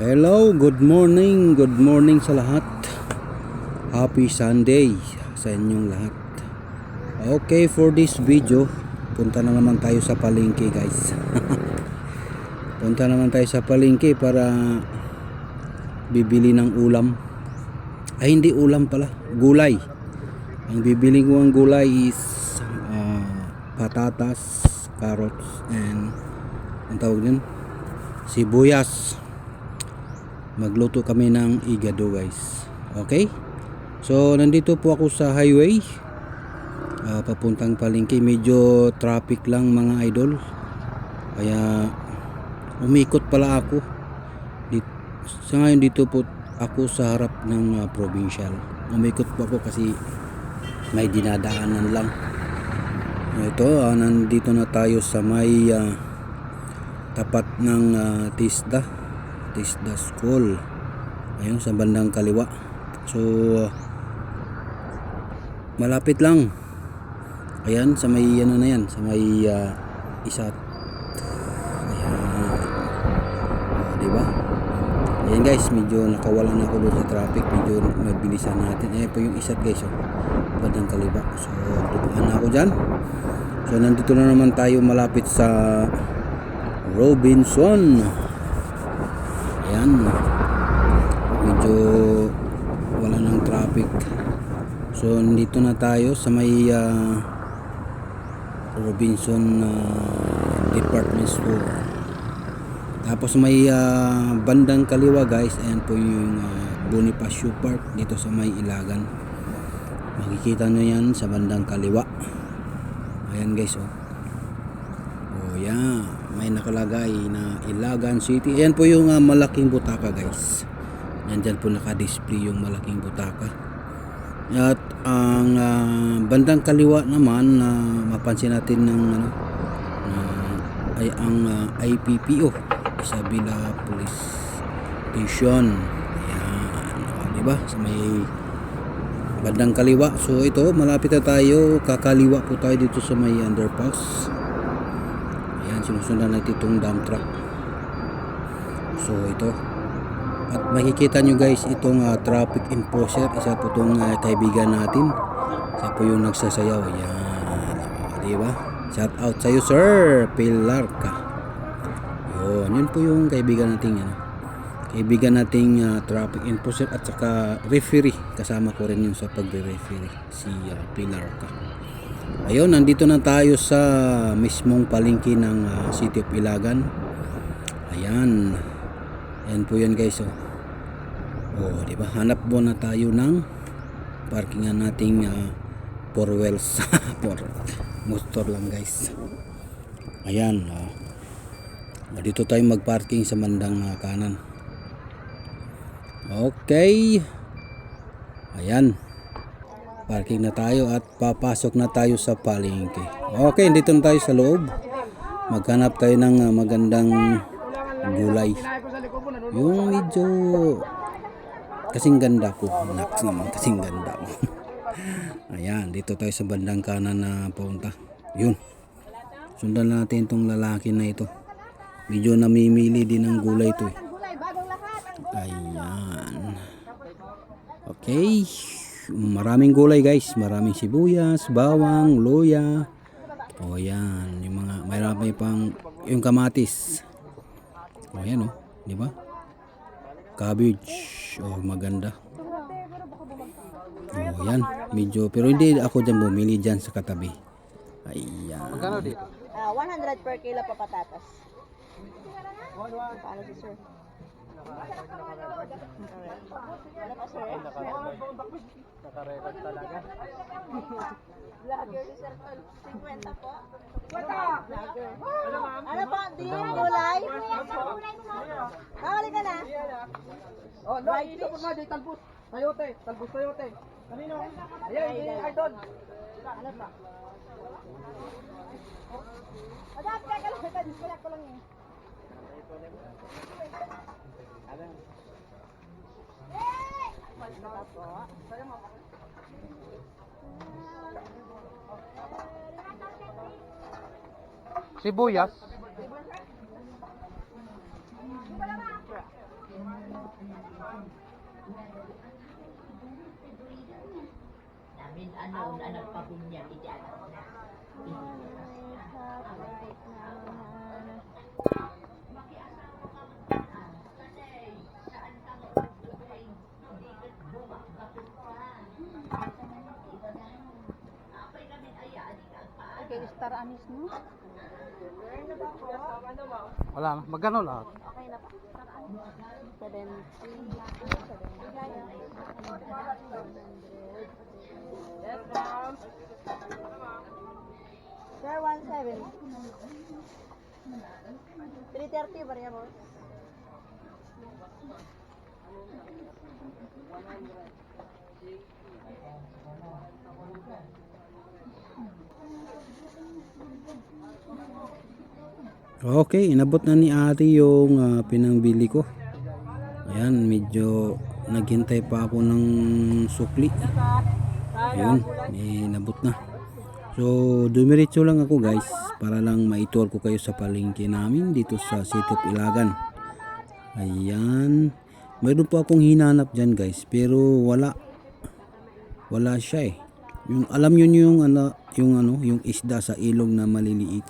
Hello, good morning, good morning sa lahat. Happy Sunday sa inyong lahat. Okay, for this video, punta na naman tayo sa palengke guys. punta naman tayo sa palengke para bibili ng ulam. Ay, hindi ulam pala, gulay. Ang bibili ko ang gulay is ah, patatas, carrots, and ang tawag din, sibuyas magluto kami ng igado guys. Okay? So nandito po ako sa highway. Ah, papuntang palengke. Medyo traffic lang mga idol. Kaya umikot pala ako. Dit, sa ngayon dito po ako sa harap ng ah, provincial. Umikot po ako kasi may dinadaanan lang. Ito ah, nandito na tayo sa may ah, tapat ng ah, TISDA TISDA School ayun sa bandang kaliwa. So malapit lang. Ayan sa may ano na yan sa may ah, isa. Ayan. Ah, di ba? Ayan guys medyo nakawalan ako doon sa traffic. Medyo mabilisan natin. Ayan po yung isat guys oh, bandang kaliwa. So dumaan na ako dyan. So nandito na naman tayo malapit sa Robinson Ayan. Medyo wala ng traffic. So, nandito na tayo sa may ah, Robinson ah, Department Store. Tapos may ah, bandang kaliwa guys. Ayan po yung ah, Bonifacio Park dito sa may Ilagan. Makikita nyo yan sa bandang kaliwa. Ayan guys. Oh, May nakalagay na Ilagan City. Ayan po yung ah, malaking butaka, guys. Nandyan po naka-display yung malaking butaka. At ang ah, bandang kaliwa naman na mapansin natin ng ano na ay ang ah, IPPO Isabela Police Station. Ayan, oh, di ba? Sa may bandang kaliwa. So ito, malapit na tayo. Kakaliwa po tayo dito sa may underpass. Ayan, sinusundan natin itong dump truck. So, ito. At makikita nyo guys, itong ah, traffic enforcer. Isa po itong ah, kaibigan natin. Siya po yung nagsasayaw. Ayan. Diba? Shout out sa'yo, sir. Pilar ka. Yun. Yun po yung kaibigan nating ano. Kaibigan nating ah, traffic enforcer at saka referee. Kasama ko rin yun sa pagre-referee. Si ah, Pilar ka. Ayun, nandito na tayo sa mismong palengke ng ah, City of Ilagan. Ayan. Ayan po yan guys. Oh, oh di ba? Hanap mo na tayo ng parkingan nating ah, four wheels. four motor lang guys. Ayan. Oh. Dito tayo magparking sa mandang ah, kanan. Okay. Ayan parking na tayo at papasok na tayo sa palengke. Okay, dito na tayo sa loob. Maghanap tayo ng uh, magandang gulay. Yung medyo kasing ganda ko. Naks naman, kasing ganda ko. Ayan, dito tayo sa bandang kanan na punta. Yun. Sundan natin itong lalaki na ito. Medyo namimili din ng gulay ito eh. Ayan. Okay. Maraming gulay guys. Maraming sibuyas, bawang, luya. O yan. Yung mga, mayroon pang, yung kamatis. O yan o. Di ba? Cabbage. O maganda. O yan. Medyo, pero hindi ako dyan bumili dyan sa katabi. Ayan. Ah, 100 per kilo pa patatas. Paano si sir? Ano pa sir? Nakarecord talaga. Vlogger si sir. 50 po. Vlogger. Ano po? Di yung gulay? Hawali ka na. Oh, no, ito po nga, di talbos. Tayote, talbos tayote. Kanino? Ayan, hindi idol. Ano pa? Agad ka ka lang. Disconnect ko lang eh. Ano po? Sibuyas. Namin ano na nagpabunyag iti anak na. Okay, star anis mo. Wala na. Magkano lahat? Okay na pa. 70. Sir, 17. 330 ba rin boss? Okay, inabot na ni ate yung ah, pinangbili ko. Ayan, medyo naghintay pa ako ng sukli. Ayun, inabot na. So, dumiretso lang ako guys para lang maitur ko kayo sa palengke namin dito sa City of Ilagan. Ayan. Mayroon po akong hinanap dyan guys pero wala. Wala siya eh. Yung, alam yun yung ano, yung ano, yung isda sa ilog na maliliit.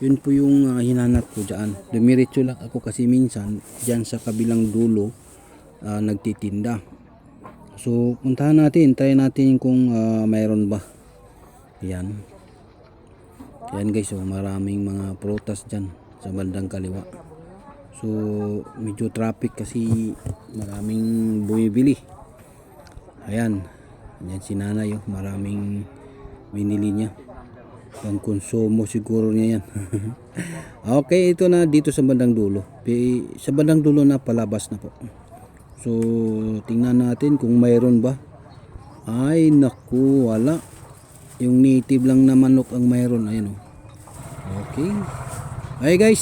Yun po yung ah, hinanap ko dyan. Dumiretso lang ako kasi minsan dyan sa kabilang dulo ah, nagtitinda. So puntahan natin, try natin kung ah, mayroon ba. Yan. Yan guys, oh, maraming mga prutas dyan sa bandang kaliwa. So medyo traffic kasi maraming bumibili. Ayan. Yan si nanay, oh, maraming binili niya. Pang konsumo siguro niya yan. okay, ito na dito sa bandang dulo. Sa bandang dulo na palabas na po. So, tingnan natin kung mayroon ba. Ay, naku, wala. Yung native lang na manok ang mayroon. Ayan o. Okay. Ay guys,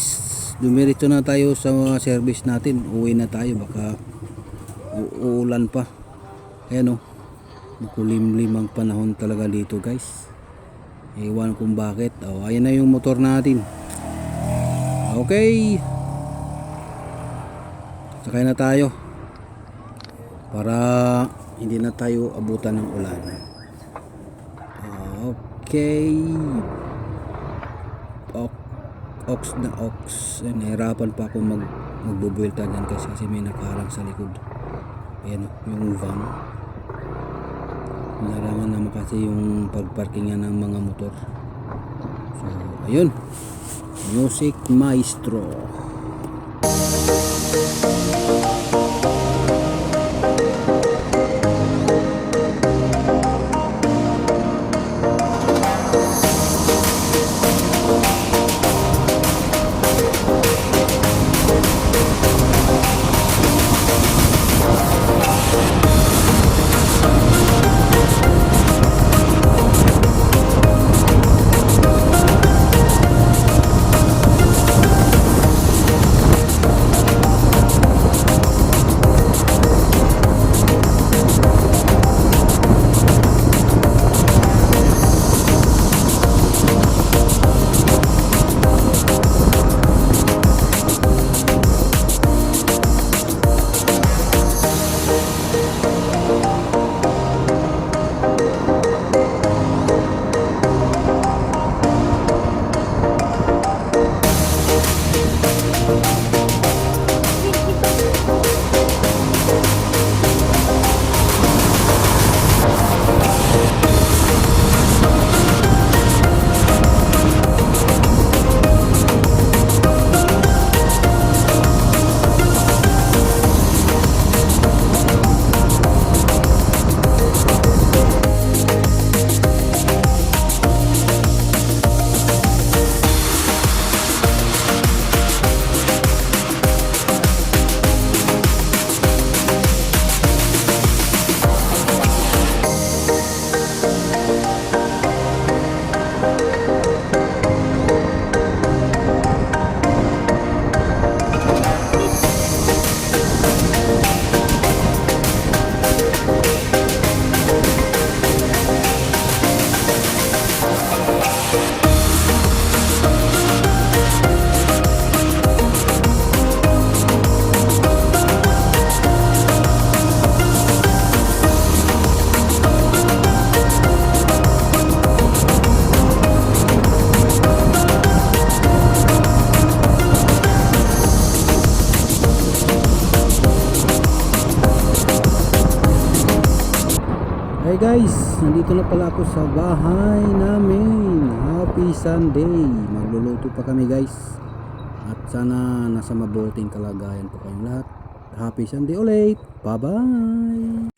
dumiretso na tayo sa service natin. Uwi na tayo. Baka uulan pa. Ayan o. Makulimlim ang panahon talaga dito guys. Ewan kung bakit. Oh, ayan na yung motor natin. Okay. Sakay na tayo. Para hindi na tayo abutan ng ulan. Okay. Ok, ox na ox. Eh, Nahirapan pa ako mag magbubuelta dyan kasi, kasi may nakaharang sa likod. Ayan o, yung van. Narangan naman kasi yung pagparkingan ng mga motor. So, ayun. Music Maestro. Guys, nandito na pala ako sa bahay namin. Happy Sunday. Magluluto pa kami guys. At sana nasa mabuting kalagayan po kayong lahat. Happy Sunday ulit. Bye-bye.